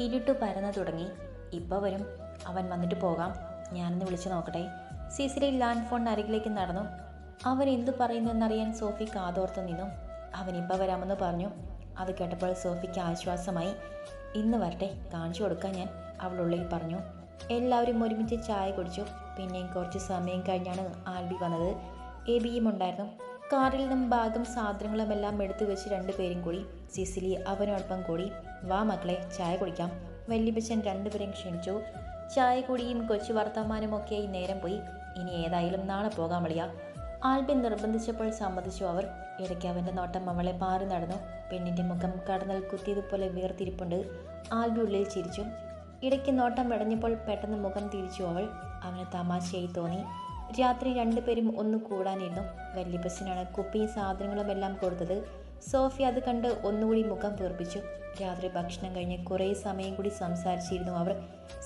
ഇരുട്ടു പരന്നു തുടങ്ങി. ഇപ്പോൾ വരും. അവൻ വന്നിട്ട് പോകാം. ഞാനൊന്ന് വിളിച്ചു നോക്കട്ടെ. സിസിലി ലാൻഡ് ഫോൺ അരികിലേക്ക് നടന്നു. അവൻ എന്തു പറയുന്നു എന്നറിയാൻ സോഫി കാതോർത്തു നിന്നു. അവൻ ഇപ്പോൾ വരാമെന്ന് പറഞ്ഞു. അത് കേട്ടപ്പോൾ സോഫിക്ക് ആശ്വാസമായി. ഇന്ന് വരട്ടെ. കാണിച്ചു കൊടുക്കാൻ ഞാൻ അവളുള്ളിൽ പറഞ്ഞു. എല്ലാവരും ഒരുമിച്ച് ചായ കുടിച്ചു. പിന്നെയും കുറച്ച് സമയം കഴിഞ്ഞാണ് ആൽബി വന്നത്. എബിയും ഉണ്ടായിരുന്നു. കാറിൽ നിന്നും ബാഗും സാധനങ്ങളും എല്ലാം എടുത്തു വെച്ച് രണ്ടുപേരും കൂടി സിസിലി അവനോടൊപ്പം കൂടി വാ മക്കളെ ചായ കുടിക്കാം. വല്യപ്പച്ചൻ രണ്ടുപേരെയും ക്ഷണിച്ചു. ചായ കുടിയും കൊച്ചു വർത്തമാനവും ഈ നേരം പോയി. ഇനി ഏതായാലും നാളെ പോകാൻ മളിയ ആൽബിൻ നിർബന്ധിച്ചപ്പോൾ സമ്മതിച്ചു അവർ. ഇടയ്ക്ക് അവന്റെ നോട്ടം അവളെ പാറി നടന്നു. പെണ്ണിന്റെ മുഖം കടന്നൽ കുത്തിയതുപോലെ വീർത്തിരിപ്പുണ്ട് ആൽബി ഉള്ളിൽ ചിരിച്ചു. ഇടയ്ക്ക് നോട്ടം വെടഞ്ഞപ്പോൾ പെട്ടെന്ന് മുഖം തിരിച്ചു അവൾ. അവന് തമാശയായി തോന്നി. രാത്രി രണ്ടുപേരും ഒന്ന് കൂടാനിരുന്നു വല്യപ്പച്ചനാണ് കുപ്പിയും സാധനങ്ങളും എല്ലാം കൊടുത്തത്. സോഫി അത് കണ്ട് ഒന്നുകൂടി മുഖം വീർപ്പിച്ചു. രാത്രി ഭക്ഷണം കഴിഞ്ഞ് കുറേ സമയം കൂടി സംസാരിച്ചിരുന്നു അവർ.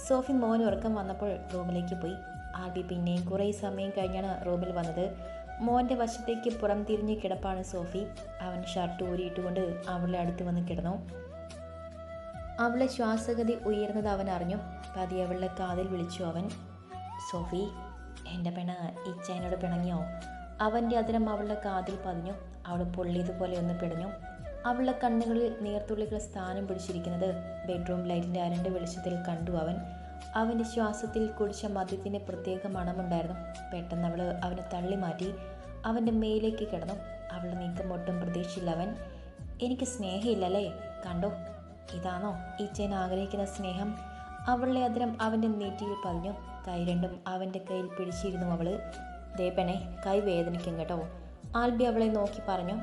സോഫി മോൻ ഉറക്കം വന്നപ്പോൾ റൂമിലേക്ക് പോയി. ആൽബി പിന്നെയും കുറേ സമയം കഴിഞ്ഞാണ് റൂമിൽ വന്നത്. മോന്റെ വശത്തേക്ക് പുറം തിരിഞ്ഞ് കിടപ്പാണ് സോഫി. അവൻ ഷർട്ട് ഊരിയിട്ടുകൊണ്ട് അവളുടെ അടുത്ത് വന്ന് കിടന്നു. അവളെ ശ്വാസഗതി ഉയർന്നത് അവൻ അറിഞ്ഞു. പതി അവളുടെ കാതിൽ വിളിച്ചു അവൻ സോഫി എന്റെ പെണ ഇച്ചേനോട് പിണങ്ങിയോ? അവന്റെ അതിരം അവളുടെ കാതിൽ പതിഞ്ഞു. അവൾ പൊള്ളിയതുപോലെ ഒന്ന് പിടഞ്ഞു. അവളുടെ കണ്ണുകളിൽ നീർത്തുള്ളികൾ സ്ഥാനം പിടിച്ചിരിക്കുന്നത് ബെഡ്റൂം ലൈറ്റിന്റെ അരണ്ട വെളിച്ചത്തിൽ കണ്ടു അവൻ. അവന്റെ ശ്വാസത്തിൽ കുടിച്ച മദ്യത്തിന്റെ പ്രത്യേക മണമുണ്ടായിരുന്നു. പെട്ടെന്ന് അവൾ അവനെ തള്ളി മാറ്റി. അവന്റെ മേലേക്ക് കിടന്നു. അവളുടെ നീക്കം ഒട്ടും പ്രതീക്ഷയില്ല അവൻ. എനിക്ക് സ്നേഹമില്ലല്ലേ? കണ്ടോ? ഇതാണോ ഈ ചേൻ ആഗ്രഹിക്കുന്ന സ്നേഹം? അവളുടെ അതിരം അവന്റെ നെറ്റിയിൽ പതിഞ്ഞു. കൈ രണ്ടും അവന്റെ കയ്യിൽ പിടിച്ചിരുന്നു അവൾ ദേപനെ കൈ വേദനിക്കും കേട്ടോ. ആൽബി അവളെ നോക്കി പറഞ്ഞു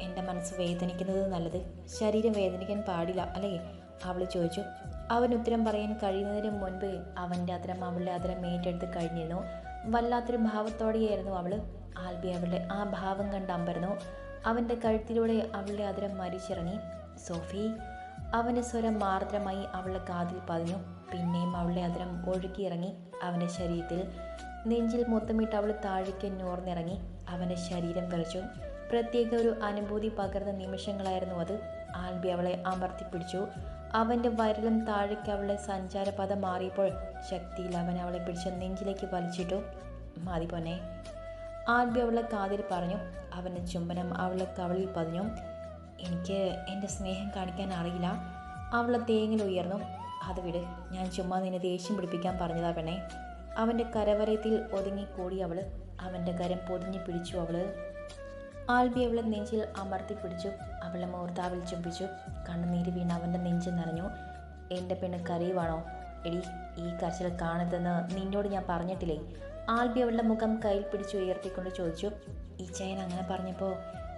എന്റെ മനസ്സ് വേദനിക്കുന്നത് നല്ലത്. ശരീരം വേദനിക്കാൻ പാടില്ല അല്ലേ? അവൾ ചോദിച്ചു. അവൻ ഉത്തരം പറയാൻ കഴിയുന്നതിന് മുൻപ് അവന്റെ അതിരം അവളുടെ അതിരം ഏറ്റെടുത്ത് കഴിഞ്ഞിരുന്നു. വല്ലാത്തൊരു ഭാവത്തോടെയായിരുന്നു അവൾ ആൽബി അവളുടെ ആ ഭാവം കണ്ട് അമ്പരന്നു. അവന്റെ കഴുത്തിലൂടെ അവളുടെ അതിരം മരിച്ചിറങ്ങി. സോഫി അവന്റെ സ്വരം മാർദ്രമായി അവളുടെ കാതിൽ പതിഞ്ഞു. പിന്നെയും അവളുടെ അതിരം ഒഴുകിയിറങ്ങി അവന്റെ ശരീരത്തിൽ നെഞ്ചിൽ മൊത്തമിട്ട് അവൾ താഴേക്ക് നോർന്നിറങ്ങി അവന്റെ ശരീരം വിറച്ചു. പ്രത്യേക ഒരു അനുഭൂതി പകർന്ന നിമിഷങ്ങളായിരുന്നു അത്. ആൽബി അവളെ അമർത്തിപ്പിടിച്ചു അവന്റെ വരലും താഴേക്ക് അവളെ സഞ്ചാരപഥം മാറിയപ്പോൾ ശക്തിയിൽ അവൻ അവളെ പിടിച്ച് നെഞ്ചിലേക്ക് വലിച്ചിട്ടു. മതി പൊന്നെ. ആൽബി അവളെ കാതിൽ പറഞ്ഞു. അവന്റെ ചുംബനം അവളെ കവളിൽ പതിഞ്ഞു. എനിക്ക് എന്റെ സ്നേഹം കാണിക്കാൻ അറിയില്ല. അവളെ തേങ്ങിൽ ഉയർന്നു. അത് വിട്. ഞാൻ ചുമ്മാ നിന്നെ ദേഷ്യം പിടിപ്പിക്കാൻ പറഞ്ഞതാ പെണ്ണെ. അവന്റെ കരവരയത്തിൽ ഒതുങ്ങിക്കൂടി അവൾ അവന്റെ കരം പൊതിഞ്ഞു പിടിച്ചു അവൾ. ആൽബി അവളെ നെഞ്ചിൽ അമർത്തി പിടിച്ചു. അവളെ മൂർത്താവിൽ ചുംബിച്ചു. കണ്ണുനീര് വീണ് അവന്റെ നെഞ്ച് നിറഞ്ഞു എന്റെ പെണ്ണ് കരയുവാണോ? എടി ഈ കരച്ചിൽ കാണരുതെന്ന് നിന്നോട് ഞാൻ പറഞ്ഞിട്ടില്ലേ? ആൽബി അവളുടെ മുഖം കയ്യിൽ പിടിച്ചു ഉയർത്തിക്കൊണ്ട് ചോദിച്ചു. ഈ ചയൻ അങ്ങനെ പറഞ്ഞപ്പോൾ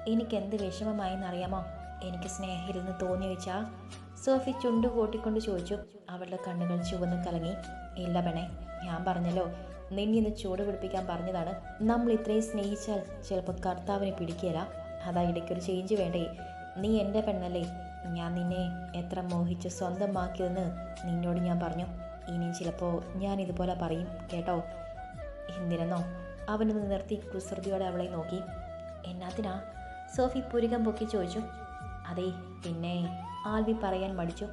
എനിക്ക് എന്ത് വിഷമമായെന്നറിയാമോ? എനിക്ക് സ്നേഹിരുന്ന് തോന്നി വെച്ചാ സോഫി ചുണ്ടു കൂട്ടിക്കൊണ്ട് ചോദിച്ചു അവളുടെ കണ്ണുകൾ ചുവന്ന് കലങ്ങി. ഇല്ല പെണേ ഞാൻ പറഞ്ഞല്ലോ നിന്നിന്ന് ചൂട് പിടിപ്പിക്കാൻ പറഞ്ഞതാണ്. നമ്മൾ ഇത്രയും സ്നേഹിച്ചാൽ ചിലപ്പോൾ കർത്താവിനെ പിടിക്കുകയില്ല അതാ ഇടയ്ക്കൊരു ചേഞ്ച് വേണ്ടേ. നീ എന്റെ പെണ്ണല്ലേ. ഞാൻ നിന്നെ എത്ര മോഹിച്ച് സ്വന്തമാക്കിയതെന്ന് നിന്നോട് ഞാൻ പറഞ്ഞു. ഇനിയും ചിലപ്പോൾ ഞാൻ ഇതുപോലെ പറയും കേട്ടോ? എന്തിനെന്നോ? അവനൊന്ന് നിർത്തി കുസൃതിയോടെ അവളെ നോക്കി. എന്നാത്തിനാ സോഫി പുരുകം പൊക്കി ചോദിച്ചു. അതെ പിന്നെ ആൽവി പറയാൻ മടിച്ചു?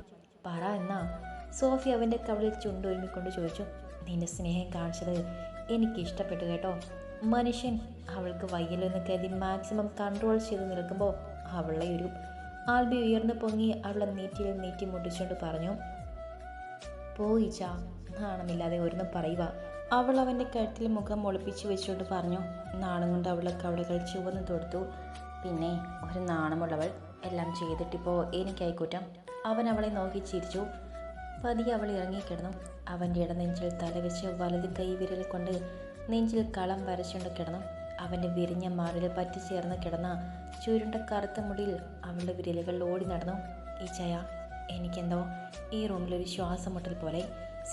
പറ എന്നാ. സോഫി അവന്റെ കവളിൽ ചുണ്ടൊരുമിക്കൊണ്ട് ചോദിച്ചു നിന്റെ സ്നേഹം കാണിച്ചത് എനിക്ക് ഇഷ്ടപ്പെട്ടു കേട്ടോ. മനുഷ്യൻ അവൾക്ക് വയ്യലെന്ന് കരുതി മാക്സിമം കൺട്രോൾ ചെയ്ത് നിൽക്കുമ്പോൾ അവളെ ഒരു ആൽബി ഉയർന്നു പൊങ്ങി അവളെ നീറ്റിയിൽ നീറ്റി മുട്ടിച്ചുകൊണ്ട് പറഞ്ഞു പോയി പോയിച്ച നാണമില്ലാതെ ഒരുന്ന് പറയുക. അവൾ അവന്റെ കഴുത്തിൽ മുഖം ഒളിപ്പിച്ച് വെച്ചുകൊണ്ട് പറഞ്ഞു നാണം കൊണ്ട് അവളെ കവളകൾ ചുവന്ന് തൊടുത്തു. പിന്നെ ഒരു നാണമുള്ളവൾ എല്ലാം ചെയ്തിട്ടിപ്പോൾ എനിക്കായിക്കൂറ്റം അവൻ അവളെ നോക്കി ചിരിച്ചു. പതിയെ അവൾ ഇറങ്ങിക്കിടന്നു അവന്റെ ഇടനെഞ്ചിൽ തലവെച്ച് വലത് കൈ വിരൽ കൊണ്ട് നെഞ്ചിൽ കളം വരച്ചുകൊണ്ട് കിടന്നു. അവന്റെ വിരിഞ്ഞ മാറിൽ പറ്റിച്ചേർന്ന് കിടന്ന ചുരുണ്ട കറുത്ത മുടിയിൽ അവളുടെ വിരലുകൾ ഓടി നടന്നു. ഈ ചയ എനിക്കെന്തോ ഈ റൂമിലൊരു ശ്വാസം മുട്ടൽ പോലെ.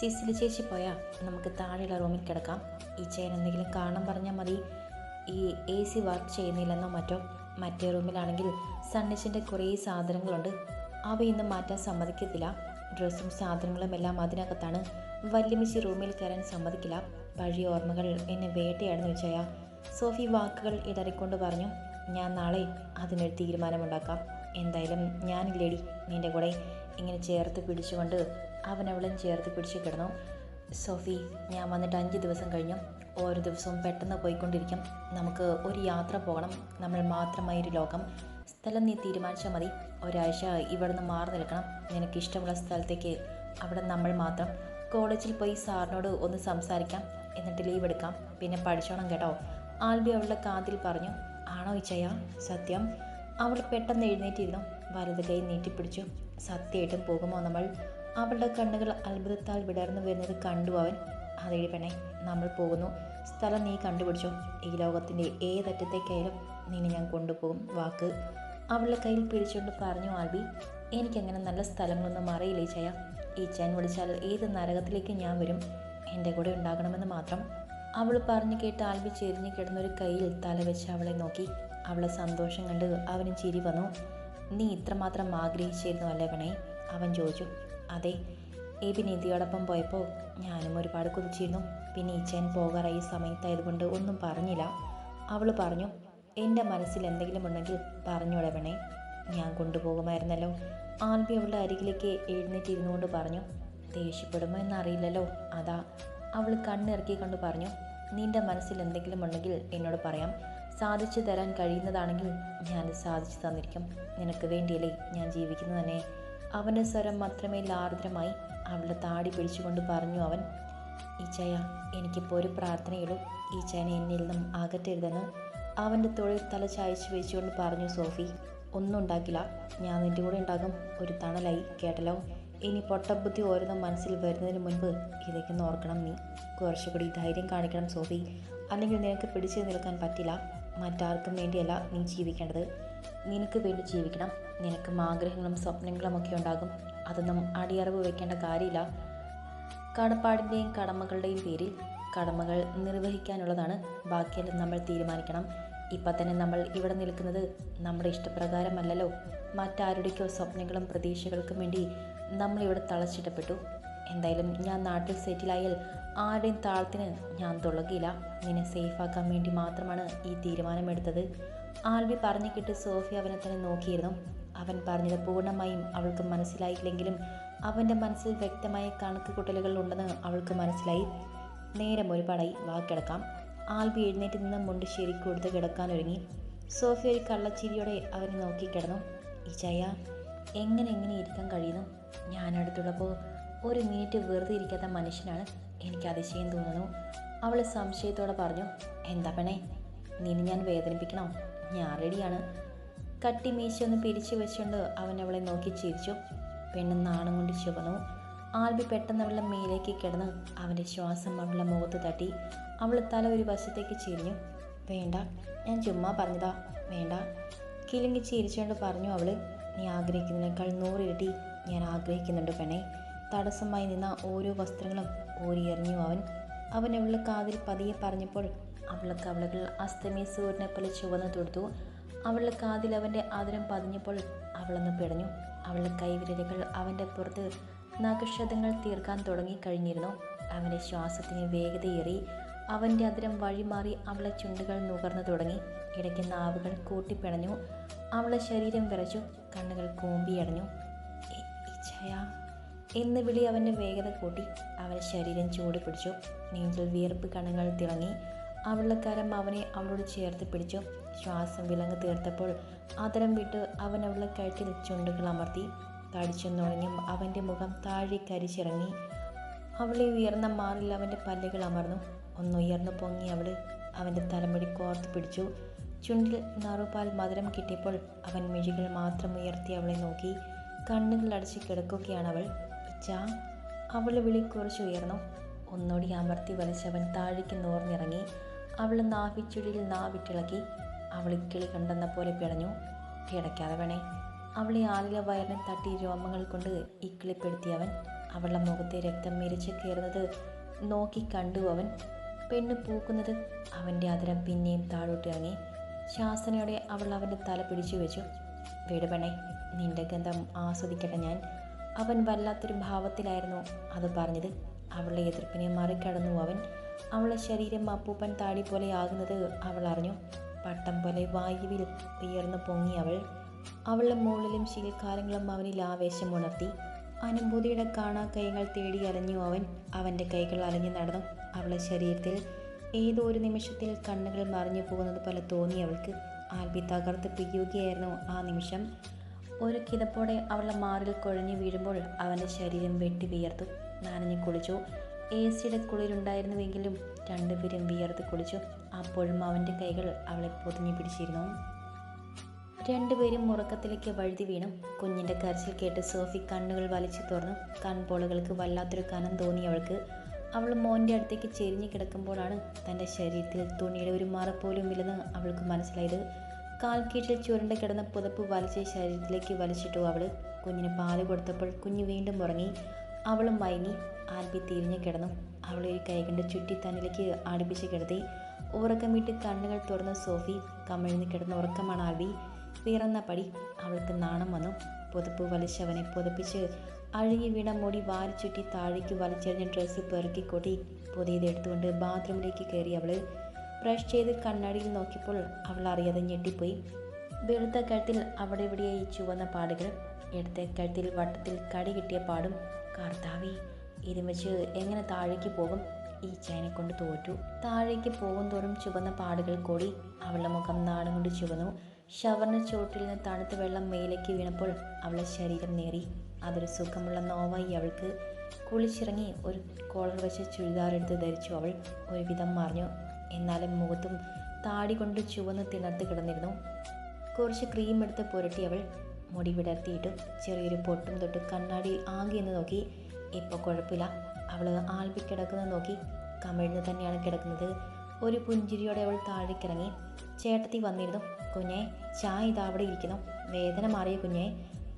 സിസിലി ചേച്ചി പോയാൽ നമുക്ക് താഴെയുള്ള റൂമിൽ കിടക്കാം. ഈ ചെയൻ എന്തെങ്കിലും കാണാൻ പറഞ്ഞാൽ മതി. ഈ എ സി വർക്ക് ചെയ്യുന്നില്ലെന്നോ മറ്റോ. മറ്റേ റൂമിലാണെങ്കിൽ സണ്ണിച്ചിന്റെ കുറേ സാധനങ്ങളുണ്ട്. അവയൊന്നും മാറ്റാൻ സമ്മതിക്കത്തില്ല. ഡ്രസ്സും സാധനങ്ങളും എല്ലാം അതിനകത്താണ്. വല്യമിച്ചി റൂമിൽ കയറാൻ സമ്മതിക്കില്ല. പഴയ ഓർമ്മകൾ എന്നെ വേട്ടയാണെന്ന് വെച്ചാൽ സോഫി വാക്കുകൾ ഇടറിക്കൊണ്ട് പറഞ്ഞു ഞാൻ നാളെ അതിനൊരു തീരുമാനമുണ്ടാക്കാം. എന്തായാലും ഞാനില്ലേടി നിന്റെ കൂടെ. ഇങ്ങനെ ചേർത്ത് പിടിച്ചുകൊണ്ട് അവൻ അവളെ ചേർത്ത് പിടിച്ച് കിടന്നു. സോഫി ഞാൻ വന്നിട്ട് അഞ്ച് ദിവസം കഴിഞ്ഞു. ഓരോ ദിവസവും പെട്ടെന്ന് പോയിക്കൊണ്ടിരിക്കും. നമുക്ക് ഒരു യാത്ര പോകണം. നമ്മൾ മാത്രമായൊരു ലോകം. സ്ഥലം നീ തീരുമാനിച്ചാൽ മതി. ഒരാഴ്ച ഇവിടുന്ന് മാറി നിൽക്കണം. നിനക്ക് ഇഷ്ടമുള്ള സ്ഥലത്തേക്ക് അവിടെ നമ്മൾ മാത്രം കോളേജിൽ പോയി സാറിനോട് ഒന്ന് സംസാരിക്കാം. എന്നിട്ട് ലീവ് എടുക്കാം. പിന്നെ പഠിച്ചോണം കേട്ടോ. ആൽബി അവളുടെ കാതിൽ പറഞ്ഞു ആണോ ഇച്ചയ സത്യം? അവൾ പെട്ടെന്ന് എഴുന്നേറ്റിരുന്നു. വലത് കൈ നീട്ടിപ്പിടിച്ചു. സത്യമായിട്ടും പോകുമോ നമ്മൾ? അവളുടെ കണ്ണുകൾ അത്ഭുതത്താൽ വിടർന്നു വരുന്നത് കണ്ടു അവൻ. അതെഴി പെണ്ണെ നമ്മൾ പോകുന്നു. സ്ഥലം നീ കണ്ടുപിടിച്ചോ. ഈ ലോകത്തിന്റെ ഏതറ്റത്തേക്കായാലും നിന്നെ ഞാൻ കൊണ്ടുപോകും. വാക്ക്. അവളുടെ കയ്യിൽ പിടിച്ചുകൊണ്ട് പറഞ്ഞു ആൽബി എനിക്കങ്ങനെ നല്ല സ്ഥലങ്ങളൊന്നും അറിയില്ല ഈച്ചയ ഈച്ചാൻ വിളിച്ചാൽ ഏത് നരകത്തിലേക്ക് ഞാൻ വരും? എന്റെ കൂടെ ഉണ്ടാകണമെന്ന് മാത്രം. അവൾ പറഞ്ഞു കേട്ട് ആൽബി ചെരിഞ്ഞു കിടന്നൊരു കയ്യിൽ തലവെച്ച് അവളെ നോക്കി. അവളെ സന്തോഷം കണ്ട് അവന് ചിരി വന്നു. നീ ഇത്രമാത്രം ആഗ്രഹിച്ചിരുന്നു അല്ലേ പെണേ അവൻ ചോദിച്ചു. അതെ എബി നിധിയോടൊപ്പം പോയപ്പോൾ ഞാനും ഒരുപാട് കുതിച്ചിരുന്നു. പിന്നെ ഈച്ചൻ പോകാറായി സമയത്തായതുകൊണ്ട് ഒന്നും പറഞ്ഞില്ല. അവൾ പറഞ്ഞു. എന്റെ മനസ്സിൽ എന്തെങ്കിലും ഉണ്ടെങ്കിൽ പറഞ്ഞോടെ പെണേ ഞാൻ കൊണ്ടുപോകുമായിരുന്നല്ലോ. ആൽബി അവളുടെ അരികിലേക്ക് എഴുന്നേറ്റിരുന്നുകൊണ്ട് പറഞ്ഞു ദേഷ്യപ്പെടുമോ എന്നറിയില്ലല്ലോ. അതാ. അവൾ കണ്ണിറക്കി കൊണ്ട് പറഞ്ഞു നിന്റെ മനസ്സിൽ എന്തെങ്കിലും ഉണ്ടെങ്കിൽ എന്നോട് പറയാം. സാധിച്ചു തരാൻ കഴിയുന്നതാണെങ്കിൽ ഞാൻ സാധിച്ചു തന്നിരിക്കും. നിനക്ക് വേണ്ടിയല്ലേ ഞാൻ ജീവിക്കുന്നു തന്നെ. അവന്റെ സ്വരം മാത്രമേ ലാർദ്രമായി അവളുടെ താടി പിടിച്ചുകൊണ്ട് പറഞ്ഞു അവൻ ഈച്ചയ എനിക്കിപ്പോൾ ഒരു പ്രാർത്ഥനയുള്ളൂ. ഈച്ചയനെ എന്നിൽ നിന്നും അകറ്റരുതെന്ന്. അവന്റെ തൊഴിൽ തല ചായച്ചു വെച്ചുകൊണ്ട് പറഞ്ഞു സോഫി ഒന്നും ഉണ്ടാക്കില്ല. ഞാൻ നിന്റെ കൂടെ ഉണ്ടാകും. ഒരു തണലായി കേട്ടല്ലോ. ഇനി പൊട്ടബുദ്ധി ഓരോന്നും മനസ്സിൽ വരുന്നതിന് മുൻപ് ഇതൊക്കെ ഓർക്കണം നീ. കുറച്ചുകൂടി ധൈര്യം കാണിക്കണം സോഫി. അല്ലെങ്കിൽ നിനക്ക് പിടിച്ചു നിൽക്കാൻ പറ്റില്ല. മറ്റാർക്കും വേണ്ടിയല്ല നീ ജീവിക്കേണ്ടത്. നിനക്ക് വേണ്ടി ജീവിക്കണം. നിനക്കും ആഗ്രഹങ്ങളും സ്വപ്നങ്ങളും ഒക്കെ ഉണ്ടാകും. അതൊന്നും അടിയറവ് വെക്കേണ്ട കാര്യമില്ല. കടപ്പാടിന്റെയും കടമകളുടെയും പേരിൽ കടമകൾ നിർവഹിക്കാനുള്ളതാണ്. ബാക്കിയെല്ലാം നമ്മൾ തീരുമാനിക്കണം. ഇപ്പം തന്നെ നമ്മൾ ഇവിടെ നിൽക്കുന്നത് നമ്മുടെ ഇഷ്ടപ്രകാരമല്ലല്ലോ. മറ്റാരുടെക്കോ സ്വപ്നങ്ങളും പ്രതീക്ഷകൾക്കും വേണ്ടി നമ്മളിവിടെ തളച്ചിട്ടപ്പെട്ടു എന്തായാലും ഞാൻ നാട്ടിൽ സെറ്റിലായാൽ ആരുടെയും താളത്തിന് ഞാൻ തുളകില്ല നിന്നെ സേഫാക്കാൻ വേണ്ടി മാത്രമാണ് ഈ തീരുമാനമെടുത്തത് ആൽവി പറഞ്ഞു കിട്ടി സോഫി അവനെ തന്നെ നോക്കിയിരുന്നു. അവൻ പറഞ്ഞത് പൂർണമായും അവൾക്ക് മനസ്സിലായില്ലെങ്കിലും അവന്റെ മനസ്സിൽ വ്യക്തമായ കണക്ക് കൂട്ടലുകൾ ഉണ്ടെന്ന് അവൾക്ക് മനസ്സിലായി. നേരം ഒരുപാടായി. വാക്കിടക്കാം ആൽബി എഴുന്നേറ്റ് നിന്ന് മുണ്ട് ശരിക്കും കൊടുത്ത് കിടക്കാൻ ഒരുങ്ങി. സോഫി ഒരു കള്ളച്ചിരിയോടെ അവനെ നോക്കി കിടന്നു. ഇജയ എങ്ങനെ എങ്ങനെ ഇരിക്കാൻ കഴിയുന്നു? ഞാനടുത്തുള്ളപ്പോൾ ഒരു മിനിറ്റ് വെറുതെ ഇരിക്കാത്ത മനുഷ്യനാണ് എനിക്ക് അതിശയം തോന്നുന്നു. അവൾ സംശയത്തോടെ പറഞ്ഞു എന്താ പെണേ നിന്നെ ഞാൻ വേദനിപ്പിക്കണോ. ഞാൻ റെഡിയാണ്. കട്ടി മീശ ഒന്ന് പിരിച്ചു വെച്ചുകൊണ്ട് അവൻ അവളെ നോക്കി ചിരിച്ചു. പെണ്ണ് നാണം കൊണ്ട് ചുവന്നു. ആൽബി പെട്ടെന്ന് അവളുടെ മേലേക്ക് കിടന്ന് അവന്റെ ശ്വാസം അവളുടെ മുഖത്ത് തട്ടി. അവൾ തല ഒരു വശത്തേക്ക് ചിരിഞ്ഞു. വേണ്ട ഞാൻ ചുമ്മാ പറഞ്ഞതാ. വേണ്ട. കിലുങ്ങി ചിരിച്ചുകൊണ്ട് പറഞ്ഞു അവൾ നീ ആഗ്രഹിക്കുന്നതിനേക്കാൾ നൂറിരട്ടി ഞാൻ ആഗ്രഹിക്കുന്നുണ്ട് പെണ്ണെ. തടസ്സമായി നിന്ന ഓരോ വസ്ത്രങ്ങളും ഊരിയെറിഞ്ഞു അവൻ. അവൻ അവളുടെ കാതിൽ പതിയെ പറഞ്ഞപ്പോൾ അവളുടെ കവളകൾ അസ്തമയ സൂര്യനെ പോലെ ചുവന്ന് തൊടുത്തു. അവളുടെ കാതിൽ അവന്റെ ആദരം പതിഞ്ഞപ്പോൾ അവളൊന്ന് പിടഞ്ഞു. അവളുടെ കൈവിരലുകൾ അവന്റെ പുറത്ത് നഖക്ഷതങ്ങൾ തീർക്കാൻ തുടങ്ങിക്കഴിഞ്ഞിരുന്നു. അവന്റെ ശ്വാസത്തിന് വേഗതയേറി അവന്റെ അതിരം വഴിമാറി അവളെ ചുണ്ടുകൾ നുകർന്നു തുടങ്ങി. ഇടയ്ക്ക് നാവുകൾ കൂട്ടിപ്പിണഞ്ഞു. അവളെ ശരീരം വിറച്ചു. കണ്ണുകൾ കൂമ്പിയടഞ്ഞു. "ഇ- ഇച്ഛയ. എന്ന് വിളി അവന്റെ വേഗത കൂട്ടി. അവന്റെ ശരീരം ചൂട് പിടിച്ചു. നീന്തൽ വിയർപ്പ് കണ്ണുകൾ തിളങ്ങി. അവളുടെ കരം അവനെ അവളോട് ചേർത്ത് പിടിച്ചു. ശ്വാസം വിലങ്ങ് തീർത്തപ്പോൾ അതരം വിട്ട് അവൻ അവളുടെ കഴുത്തിൽ ചുണ്ടുകൾ അമർത്തി. കടിച്ചു നുഴഞ്ഞും അവന്റെ മുഖം താഴെ കരിച്ചിറങ്ങി അവളെ ഉയർന്ന മാറിൽ അവന്റെ പല്ലുകൾ അമർന്നു. ഒന്നുയർന്നു പൊങ്ങി അവൾ അവന്റെ തലമുടി കോർത്ത് പിടിച്ചു. ചുണ്ടിൽ നറുപാൽ മധുരം കിട്ടിയപ്പോൾ അവൻ മിഴികൾ മാത്രം ഉയർത്തി അവളെ നോക്കി. കണ്ണുകൾ അടച്ച് കിടക്കുകയാണ് അവൾ. ഇച്ചാ അവൾ വിളി കുറച്ച് ഉയർന്നു. ഒന്നോടി അമർത്തി വലിച്ചവൻ താഴേക്ക് നോർന്നിറങ്ങി. അവൾ നാവിച്ചുഴിയിൽ നാവിട്ടിളക്കി. അവൾ കിളി കണ്ടെന്ന പോലെ പിടഞ്ഞു കിടക്കാതെ വേണേ. അവളെ ആലില വയറിനെ തട്ടി രോമങ്ങൾ കൊണ്ട് ഇക്കിളിപ്പെടുത്തി അവൻ അവളുടെ മുഖത്തെ രക്തം മെരിച്ച് കയറുന്നത് നോക്കി കണ്ടു അവൻ. പെണ്ണ് പൂക്കുന്നത് അവന്റെ അതിരം പിന്നെയും താഴോട്ടിറങ്ങി ശാസനയോടെ അവൾ അവന്റെ തല പിടിച്ചു വെച്ചു. വീട് നിന്റെ ഗന്ധം ആസ്വദിക്കട്ടെ ഞാൻ അവൻ വല്ലാത്തൊരു ഭാവത്തിലായിരുന്നു അത് പറഞ്ഞത്. അവളുടെ എതിർപ്പിനെ മറികടന്നു അവൻ. അവളെ ശരീരം അപ്പൂപ്പൻ താടി പോലെ ആകുന്നത് അവൾ അറിഞ്ഞു. പട്ടം പോലെ വായുവിൽ ഉയർന്നു പൊങ്ങി അവൾ. അവളുടെ മുകളിലും ശീൽക്കാരങ്ങളും അവനിൽ ആവേശം ഉണർത്തി. അനുഭൂതിയുടെ കാണാ കൈകൾ തേടി അലഞ്ഞു അവൻ അവന്റെ കൈകൾ അലഞ്ഞു നടന്നു. അവളുടെ ശരീരത്തിൽ ഏതോ ഒരു നിമിഷത്തിൽ കണ്ണുകൾ മറിഞ്ഞു പോകുന്നത് പോലെ തോന്നി അവൾക്ക്. ആൽബി തകർത്ത് പിരിയുകയായിരുന്നു ആ നിമിഷം. ഒരു കിതപ്പോടെ അവളുടെ മാറിൽ കുഴഞ്ഞു വീഴുമ്പോൾ അവന്റെ ശരീരം വെട്ടി വിയർത്തു. നനഞ്ഞു കുളിച്ചു. എ സിയുടെ കുളിരുണ്ടായിരുന്നുവെങ്കിലും രണ്ടുപേരും വിയർത്ത് കുളിച്ചു. അപ്പോഴും അവന്റെ കൈകൾ അവളെ പൊതിഞ്ഞു പിടിച്ചിരുന്നു. രണ്ടുപേരും ഉറക്കത്തിലേക്ക് വഴുതി വീണു. കുഞ്ഞിന്റെ കരച്ചിൽ കേട്ട് സോഫി കണ്ണുകൾ വലിച്ചു തുറന്നു. കൺപോളുകൾക്ക് വല്ലാത്തൊരു കനം തോന്നി അവൾക്ക്. അവൾ മോന്റെ അടുത്തേക്ക് ചെരിഞ്ഞു കിടക്കുമ്പോഴാണ് തന്റെ ശരീരത്തിൽ തുണിയുടെ ഒരു മറ പോലും ഇല്ലെന്ന് അവൾക്ക് മനസ്സിലായത്. കാൽക്കീറ്റിൽ ചുരണ്ട കിടന്ന പുതപ്പ് വലിച്ച് ശരീരത്തിലേക്ക് വലിച്ചിട്ടു അവൾ കുഞ്ഞിന് പാൽ കൊടുത്തപ്പോൾ കുഞ്ഞ് വീണ്ടും ഉറങ്ങി. അവളും മയങ്ങി ആൽബി തിരിഞ്ഞു കിടന്നു. അവളെ ഒരു കൈകൊണ്ട് ചുറ്റി തന്നിലേക്ക് അടുപ്പിച്ച് കിടത്തി. ഉറക്കം വിട്ട് കണ്ണുകൾ തുറന്ന സോഫി കമിഴ്ന്ന് കിടന്ന ഉറക്കമാണ് ആൽബി. പിറന്ന പടി അവൾക്ക് നാണം വന്നു. പുതപ്പ് വലിച്ചവനെ പുതപ്പിച്ച് അഴുകി വീണ മുടി വാരി ചുറ്റി താഴേക്ക് വലിച്ചെറിഞ്ഞ ഡ്രസ്സ് പെറുക്കിക്കൊട്ടി പുതിയതെടുത്തുകൊണ്ട് ബാത്റൂമിലേക്ക് കയറി അവൾ ബ്രഷ് ചെയ്ത് കണ്ണാടിയിൽ നോക്കിയപ്പോൾ അവൾ അറിയാതെ ഞെട്ടിപ്പോയി. വെളുത്ത കഴുത്തിൽ അവിടെ ഇവിടെയായി ചുവന്ന പാടുകൾ ഇടത്തെ കഴുത്തിൽ വട്ടത്തിൽ കടി കിട്ടിയ പാടും. കർത്താവി ഇതും വെച്ച് എങ്ങനെ താഴേക്ക് പോകും? ഈ ചേനെ കൊണ്ട് തോറ്റു. താഴേക്ക് പോകും തോറും ചുവന്ന പാടുകൾ കൂടി അവളുടെ മുഖം നാടുകൊണ്ട് ചുവന്നു. ഷവറിന് ചുവട്ടിൽ നിന്ന് തണുത്ത വെള്ളം മേലേക്ക് വീണപ്പോൾ അവളുടെ ശരീരം നേറി. അതൊരു സുഖമുള്ള നോവായി അവൾക്ക് കുളിച്ചിറങ്ങി ഒരു കോളർ വെച്ച് ചുരിദാറെടുത്ത് ധരിച്ചു. അവൾ ഒരുവിധം മറിഞ്ഞു. എന്നാലും മുഖത്തും താടി കൊണ്ട് ചുവന്ന് തിണർത്ത് കിടന്നിരുന്നു. കുറച്ച് ക്രീം എടുത്ത് പുരട്ടി അവൾ മുടി വിടർത്തിയിട്ട് ചെറിയൊരു പൊട്ടും തൊട്ട് കണ്ണാടിയിൽ ആകെ എന്ന് നോക്കി. ഇപ്പോൾ കുഴപ്പമില്ല. അവൾ ആൽബി കിടക്കുന്നത് നോക്കി. കമിഴ്ന്ന് തന്നെയാണ് കിടക്കുന്നത്. ഒരു പുഞ്ചിരിയോടെ അവൾ താഴേക്കിറങ്ങി. ചേട്ടത്തി വന്നിരുന്നു. കുഞ്ഞെ ചായ ഇതാ അവിടെ ഇരിക്കുന്നു. വേദന മാറിയ കുഞ്ഞെ?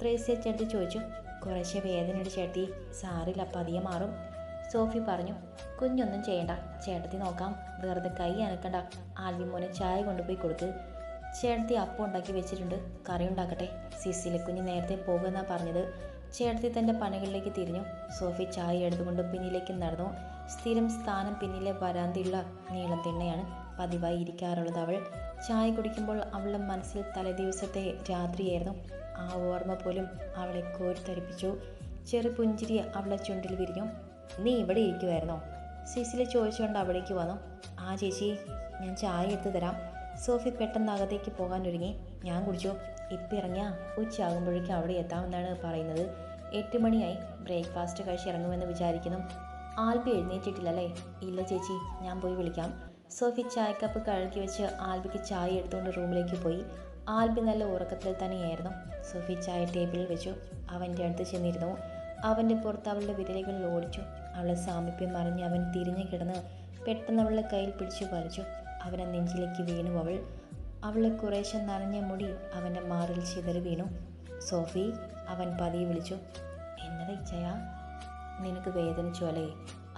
ത്രേസ്യ ചേട്ടി ചോദിച്ചു. കുറേശ്ശെ വേദനയുടെ സാറിൽ സാറില്ല പതിയെ മാറും. സോഫി പറഞ്ഞു. കുഞ്ഞൊന്നും ചെയ്യണ്ട. ചേട്ടത്തി നോക്കാം. വെറുതെ കൈ അനക്കണ്ട. ആൽബി മോനെ ചായ കൊണ്ടുപോയി കൊടുക്ക്. ചേട്ടത്തി അപ്പം ഉണ്ടാക്കി വെച്ചിട്ടുണ്ട്. കറി ഉണ്ടാക്കട്ടെ. സിസിലെ കുഞ്ഞ് നേരത്തെ പോകുമെന്നാണ് പറഞ്ഞത്. ചേട്ടത്തി തന്റെ പണികളിലേക്ക് തിരിഞ്ഞു. സോഫി ചായ എടുത്തുകൊണ്ട് പിന്നിലേക്ക് നടന്നു. സ്ഥിരം സ്ഥാനം പിന്നിലെ വരാന്തിയുള്ള നീളം തിണ്ണയാണ് പതിവായി ഇരിക്കാറുള്ളത് അവൾ. ചായ കുടിക്കുമ്പോൾ അവളുടെ മനസ്സിൽ തലേദിവസത്തെ രാത്രിയായിരുന്നു. ആ ഓർമ്മ പോലും അവളെ കോരിത്തരിപ്പിച്ചു. ചെറു പുഞ്ചിരി അവളെ ചുണ്ടിൽ വിരിഞ്ഞു. നീ ഇവിടെ ഇരിക്കുമായിരുന്നോ സിസിലെ ചോദിച്ചുകൊണ്ട് അവിടേക്ക് വന്നു. ആ ചേച്ചി ഞാൻ ചായ എടുത്തു തരാം. സോഫി പെട്ടെന്ന് അകത്തേക്ക് പോകാൻ ഒരുങ്ങി. ഞാൻ കുടിച്ചു. ഇപ്പം ഇറങ്ങിയാൽ ഉച്ചയാകുമ്പോഴേക്കും അവിടെ എത്താമെന്നാണ് പറയുന്നത്. എട്ട് മണിയായി. ബ്രേക്ക്ഫാസ്റ്റ് കഴിച്ച് ഇറങ്ങുമെന്ന് വിചാരിക്കുന്നു. ആൽബി എഴുന്നേറ്റിട്ടില്ലല്ലേ? ഇല്ല ചേച്ചി. ഞാൻ പോയി വിളിക്കാം. സോഫി ചായക്കപ്പ് കഴുകി വെച്ച് ആൽബിക്ക് ചായ എടുത്തുകൊണ്ട് റൂമിലേക്ക് പോയി. ആൽബി നല്ല ഉറക്കത്തിൽ തന്നെയായിരുന്നു. സോഫി ചായ ടേബിളിൽ വെച്ചു. അവന്റെ അടുത്ത് ചെന്നിരുന്നു. അവന്റെ പുറത്ത് അവളുടെ വിരലുകൾ ഓടിച്ചു. അവളുടെ സാമീപ്യം മറിഞ്ഞ് അവൻ തിരിഞ്ഞു കിടന്ന് പെട്ടെന്ന് അവളുടെ കയ്യിൽ പിടിച്ചു വലിച്ചു. അവനെ നെഞ്ചിലേക്ക് വീണു അവൾ. അവളെ കുറേശ്ശെ നനഞ്ഞ മുടി അവന്റെ മാറിൽ ചിതറി വീണു. സോഫി അവൻ പതിയെ വിളിച്ചു. എന്നത് ഇച്ചയാ? നിനക്ക് വേദനിച്ചു അല്ലേ?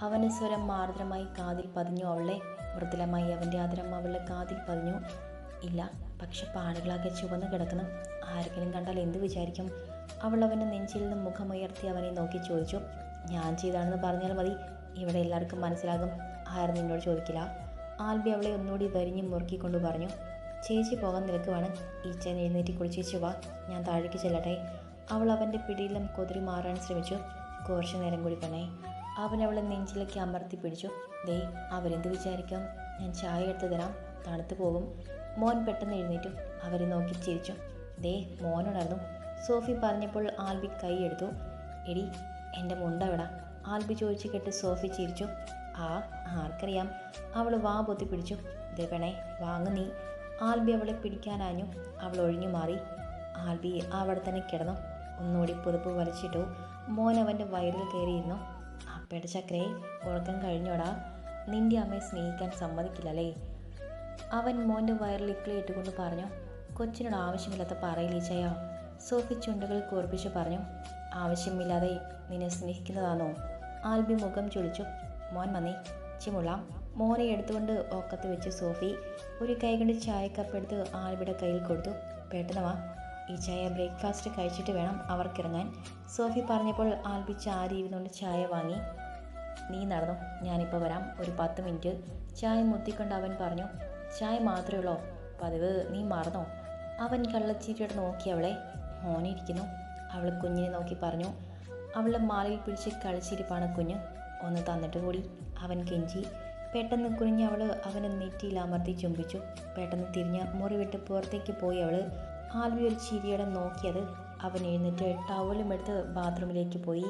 അവന്റെ സ്വരം മാർദ്രമായി കാതിൽ പതിഞ്ഞു അവളെ. മൃദുലമായി അവന്റെ ആദരം അവളുടെ കാതിൽ പതിഞ്ഞു. ഇല്ല പക്ഷെ പാടുകളാകെ ചുവന്ന് കിടക്കണം ആരെങ്കിലും കണ്ടാൽ എന്ത് വിചാരിക്കും? അവൾ നെഞ്ചിൽ നിന്ന് മുഖമുയർത്തി അവനെ നോക്കി ചോദിച്ചു. ഞാൻ ചെയ്താണെന്ന് പറഞ്ഞാൽ മതി. ഇവിടെ എല്ലാവർക്കും മനസ്സിലാകും. ആരും നിന്നോട് ചോദിക്കില്ല. ആൽബി അവളെ ഒന്നുകൂടി വരിഞ്ഞ് മുറുക്കിക്കൊണ്ട് പറഞ്ഞു. ചേച്ചി പോകാൻ നിൽക്കുവാണ് ഈച്ചൻ എഴുന്നേറ്റി കുളിച്ചേച്ചു വാ. ഞാൻ താഴേക്ക് ചെല്ലട്ടെ. അവൾ അവന്റെ പിടിയിലും കൊതിരി മാറാൻ ശ്രമിച്ചു. കുറച്ചു നേരം കൂടി പെണ്ണേ. അവൻ അവളെ നെഞ്ചിലേക്ക് അമർത്തി പിടിച്ചു. ദേ അവരെന്ത് വിചാരിക്കാം? ഞാൻ ചായ എടുത്തു തരാം. തണുത്തു പോകും. മോൻ പെട്ടെന്ന് എഴുന്നേറ്റു. അവരെ നോക്കി ചിരിച്ചു. ദേ മോനുണർന്നു സോഫി പറഞ്ഞപ്പോൾ ആൽബി കൈ എടുത്തു. എടി എന്റെ മുണ്ടവിട. ആൽബി ചോദിച്ചു കേട്ട് സോഫി ചിരിച്ചു. ആ ആർക്കറിയാം. അവൾ വാ പൊത്തി പിടിച്ചു. ദേ പെണേ വാങ്ങു നീ. ആൽബി അവളെ പിടിക്കാനാഞ്ഞു അവൾ ഒഴിഞ്ഞു മാറി. ആൽബി അവിടെ തന്നെ കിടന്നു. ഒന്നുകൂടി പുതുപ്പ് വലിച്ചിട്ടു. മോൻ അവന്റെ വയറിൽ കയറിയിരുന്നു. അപ്പയുടെ ചക്രയെ ഉറക്കം കഴിഞ്ഞോടാ. നിന്റെ അമ്മയെ സ്നേഹിക്കാൻ സമ്മതിക്കില്ലല്ലേ അവൻ മോന്റെ വയറിൽ ഇക്കിളി ഇട്ടുകൊണ്ട് പറഞ്ഞു കൊച്ചിനോട് ആവശ്യമില്ലാത്ത പറയില്ലീച്ചയോ സോഫി ചുണ്ടുകൾ കൂർപ്പിച്ച് പറഞ്ഞു ആവശ്യമില്ലാതെ നിന്നെ സ്നേഹിക്കുന്നതാണോ ആൽബി മുഖം ചൊളിച്ചു മോൻ വന്നേ ചിമുള. മോനെ എടുത്തുകൊണ്ട് ഒക്കത്ത് വെച്ച് സോഫി ഒരു കൈ കൊണ്ട് ചായക്കപ്പ് എടുത്ത് ആൽബിയുടെ കയ്യിൽ കൊടുത്തു പെട്ടെന്ന് ഈ ചായ ബ്രേക്ക്ഫാസ്റ്റ് കഴിച്ചിട്ട് വേണം അവർക്കിറങ്ങാൻ. സോഫി പറഞ്ഞപ്പോൾ ആൽബി ചാരി ഇരുന്നുകൊണ്ട് ചായ വാങ്ങി നീ നടന്നു? ഞാനിപ്പോൾ വരാം. ഒരു പത്ത് മിനിറ്റ്. ചായ മുത്തിക്കൊണ്ട് അവൻ പറഞ്ഞു ചായ മാത്രമേ ഉള്ളോ? പതിവ്. നീ മറന്നോ? അവൻ കള്ളച്ചീരിയോട് നോക്കി അവളെ. മോനിരിക്കുന്നു അവൾ കുഞ്ഞിനെ നോക്കി പറഞ്ഞു അവളുടെ മാലയിൽ പിടിച്ച് കളിച്ചിരിപ്പാണ് കുഞ്ഞ്. ഒന്ന് തന്നിട്ട് കൂടി. അവൻ കെഞ്ചി. പെട്ടെന്ന് കുനിഞ്ഞ് അവൾ അവനെ നെറ്റിയിൽ അമർത്തി ചുംബിച്ചു. പെട്ടെന്ന് തിരിഞ്ഞ് മുറി വിട്ട് പുറത്തേക്ക് പോയി അവൾ ആൽവി ഒരു ചിരിയോടെ നോക്കിയത്. അവൻ എഴുന്നേറ്റ് ടവലും എടുത്ത് ബാത്റൂമിലേക്ക് പോയി.